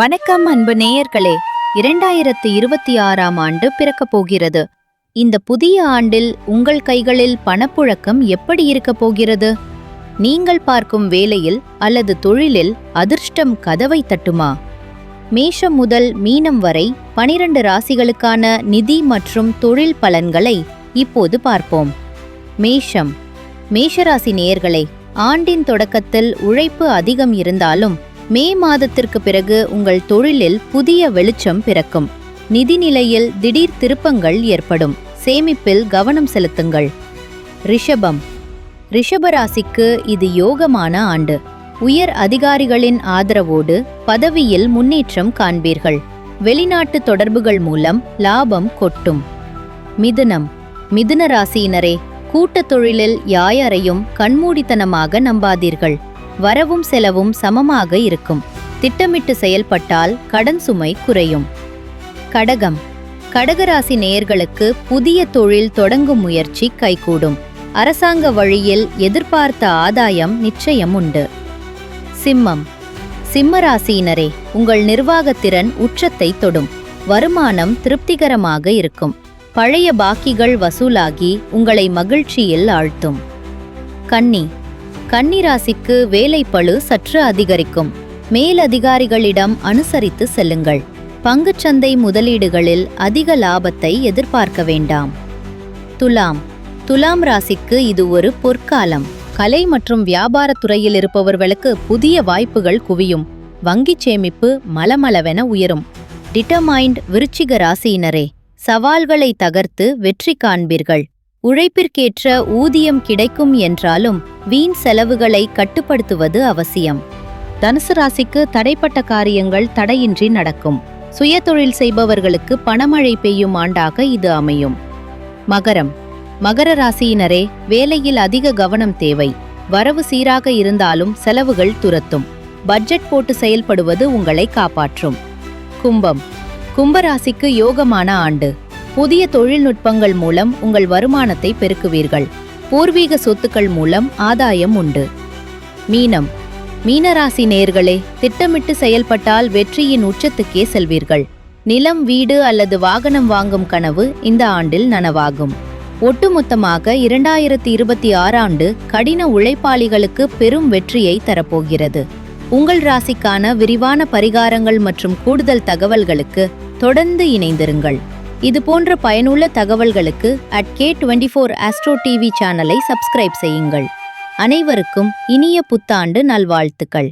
வணக்கம் அன்பு நேயர்களே. இரண்டாயிரத்து இருபத்தி ஆறாம் ஆண்டு பிறக்கப் போகிறது. இந்த புதிய ஆண்டில் உங்கள் கைகளில் பணப்புழக்கம் எப்படி இருக்கப் போகிறது? நீங்கள் பார்க்கும் வேலையில் அல்லது தொழிலில் அதிர்ஷ்டம் கதவை தட்டுமா? மேஷம் முதல் மீனம் வரை பனிரண்டு ராசிகளுக்கான நிதி மற்றும் தொழில் பலன்களை இப்போது பார்ப்போம். மேஷம். மேஷராசி நேயர்களே ஆண்டின் தொடக்கத்தில் உழைப்பு அதிகம் இருந்தாலும் மே மாதத்திற்கு பிறகு உங்கள் தொழிலில் புதிய வெளிச்சம் பிறக்கும். நிதிநிலையில் திடீர் திருப்பங்கள் ஏற்படும். சேமிப்பில் கவனம் செலுத்துங்கள். ரிஷபம். ரிஷபராசிக்கு இது யோகமான ஆண்டு. உயர் அதிகாரிகளின் ஆதரவோடு பதவியில் முன்னேற்றம் காண்பீர்கள். வெளிநாட்டு தொடர்புகள் மூலம் லாபம் கொட்டும். மிதுனம். மிதுன ராசியினரே கூட்டத் தொழிலில் யாயரையும் கண்மூடித்தனமாக நம்பாதீர்கள். வரவும் செலவும் சமமாக இருக்கும். திட்டமிட்டு செயல்பட்டால் கடன் சுமை குறையும். கடகம். கடகராசி நேயர்களுக்கு புதிய தொழில் தொடங்கும் முயற்சி கைகூடும். அரசாங்க வழியில் எதிர்பார்த்த ஆதாயம் நிச்சயம் உண்டு. சிம்மம். சிம்ம ராசியினரே உங்கள் நிர்வாகத்திறன் உச்சத்தை தொடும். வருமானம் திருப்திகரமாக இருக்கும். பழைய பாக்கிகள் வசூலாகி உங்களை மகிழ்ச்சியில் ஆழ்த்தும். கன்னி. கன்னிராசிக்கு வேலை வேலைப்பளு சற்று அதிகரிக்கும். மேலதிகாரிகளிடம் அனுசரித்து செல்லுங்கள். பங்குச்சந்தை முதலீடுகளில் அதிக லாபத்தை எதிர்பார்க்க வேண்டாம். துலாம். துலாம் ராசிக்கு இது ஒரு பொற்காலம். கலை மற்றும் வியாபாரத் துறையில் இருப்பவர்களுக்கு புதிய வாய்ப்புகள் குவியும். வங்கிச் சேமிப்பு மலமளவென உயரும். டிட்டமைண்ட் விருச்சிக ராசியினரே சவால்களை தகர்த்து வெற்றி காண்பீர்கள். உழைப்பிற்கேற்ற ஊதியம் கிடைக்கும் என்றாலும் வீண் செலவுகளை கட்டுப்படுத்துவது அவசியம். தனுசு ராசிக்கு தடைப்பட்ட காரியங்கள் தடையின்றி நடக்கும். சுயதொழில் செய்பவர்களுக்கு பணமழை பெய்யும் ஆண்டாக இது அமையும். மகரம். மகர ராசியினரே வேலையில் அதிக கவனம் தேவை. வரவு சீராக இருந்தாலும் செலவுகள் துரத்தும். பட்ஜெட் போட்டு செயல்படுவது உங்களை காப்பாற்றும். கும்பம். கும்பராசிக்கு யோகமான ஆண்டு. புதிய தொழில்நுட்பங்கள் மூலம் உங்கள் வருமானத்தை பெருக்குவீர்கள். பூர்வீக சொத்துக்கள் மூலம் ஆதாயம் உண்டு. மீனம். மீனராசி நேர்களே திட்டமிட்டு செயல்பட்டால் வெற்றியின் உச்சத்துக்கே செல்வீர்கள். நிலம் வீடு அல்லது வாகனம் வாங்கும் கனவு இந்த ஆண்டில் நனவாகும். ஒட்டுமொத்தமாக இரண்டாயிரத்தி இருபத்தி ஆறாண்டு கடின உழைப்பாளிகளுக்கு பெரும் வெற்றியை தரப்போகிறது. உங்கள் ராசிக்கான விரிவான பரிகாரங்கள் மற்றும் கூடுதல் தகவல்களுக்கு தொடர்ந்து இணைந்திருங்கள். இது போன்ற பயனுள்ள தகவல்களுக்கு at K twenty four astro TV சேனலை சப்ஸ்கிரைப் செய்யுங்கள். அனைவருக்கும் இனிய புத்தாண்டு நல்வாழ்த்துக்கள்.